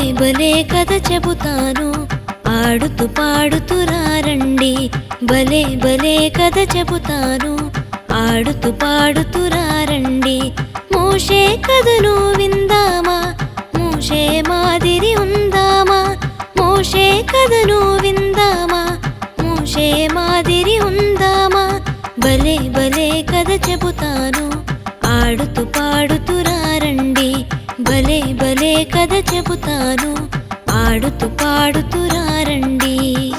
భలే కథ చెబుతాను. ఆడుతూ పాడుతూ రారండి. భలే భలే కథ చెబుతాను. ఆడుతూ పాడుతూ రారండి. మూషే కథను విందామా? మూషే మాదిరి ఉందామా? మూషే కథను విందామా? మూషే మాదిరి ఉందామా? భలే భలే కథ చెబుతాను. ఆడుతూ పాడుతూ కథ చెబుతాను. ఆడుతూ పాడుతూ రారండి.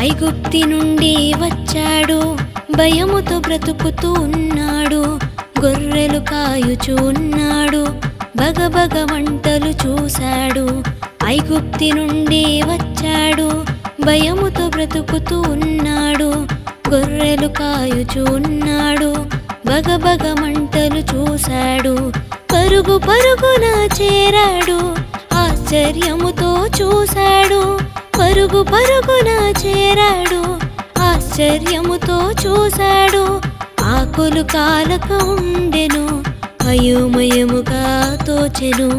ఐగుప్తి నుండి వచ్చాడు. భయముతో బ్రతుకుతూ ఉన్నాడు. గొర్రెలు కాయుచూ ఉన్నాడు. బగబగ వంటలు చూశాడు. ఐగుప్తి నుండి వచ్చాడు. భయముతో బ్రతుకుతూ ఉన్నాడు గొర్రెలు కాయుచూ ఉన్నాడు బగబగ మంటలు చూశాడు పరుగు పరుగున చేరాడు ఆశ్చర్యముతో చూశాడు పరుగు పరుగున చేరాడు ఆశ్చర్యముతో చూశాడు ఆకులు కాలక ఉండెను అయోమయముగా తోచెను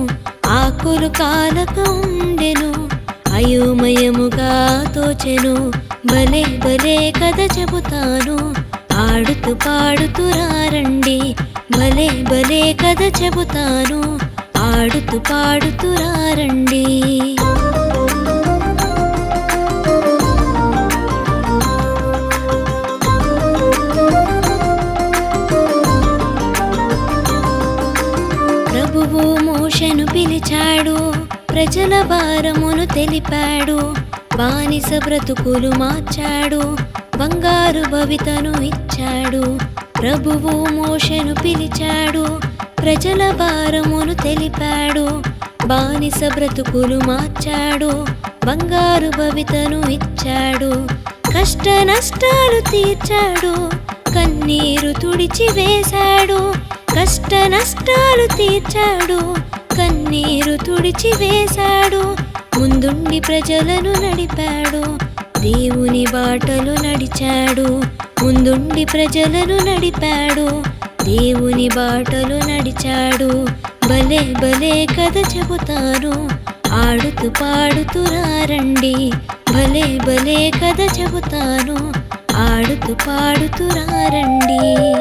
ఆకులు కాలక ఉండెను. వాయుమయముగా తోచెను. భలే భలే కథ చెబుతాను. ఆడుతూ పాడుతూ రారండి. భలే భలే కథ చెబుతాను. ఆడుతూ పాడుతూ రారండి. ప్రభువు మోషను పిలిచాడు. ప్రజల భారమును తెలిపాడు. బానిస బ్రతుకులు మార్చాడు. బంగారు భవితను ఇచ్చాడు. ప్రభువు మోషను పిలిచాడు. ప్రజల భారమును తెలిపాడు. బానిస బ్రతుకులు మార్చాడు. బంగారు భవితను ఇచ్చాడు. కష్ట నష్టాలు తీర్చాడు. కన్నీరు తుడిచి వేశాడు. కష్ట నష్టాలు తీర్చాడు. తుడిచి వేశాడు. ముందుండి ప్రజలను నడిపాడు. దేవుని బాటలు నడిచాడు. ముందుండి ప్రజలను నడిపాడు. దేవుని బాటలు నడిచాడు. భలే భలే కథ చెబుతాను. ఆడుతూ పాడుతూ రారండి. భలే భలే కథ చెబుతాను. ఆడుతూ పాడుతూ రారండి.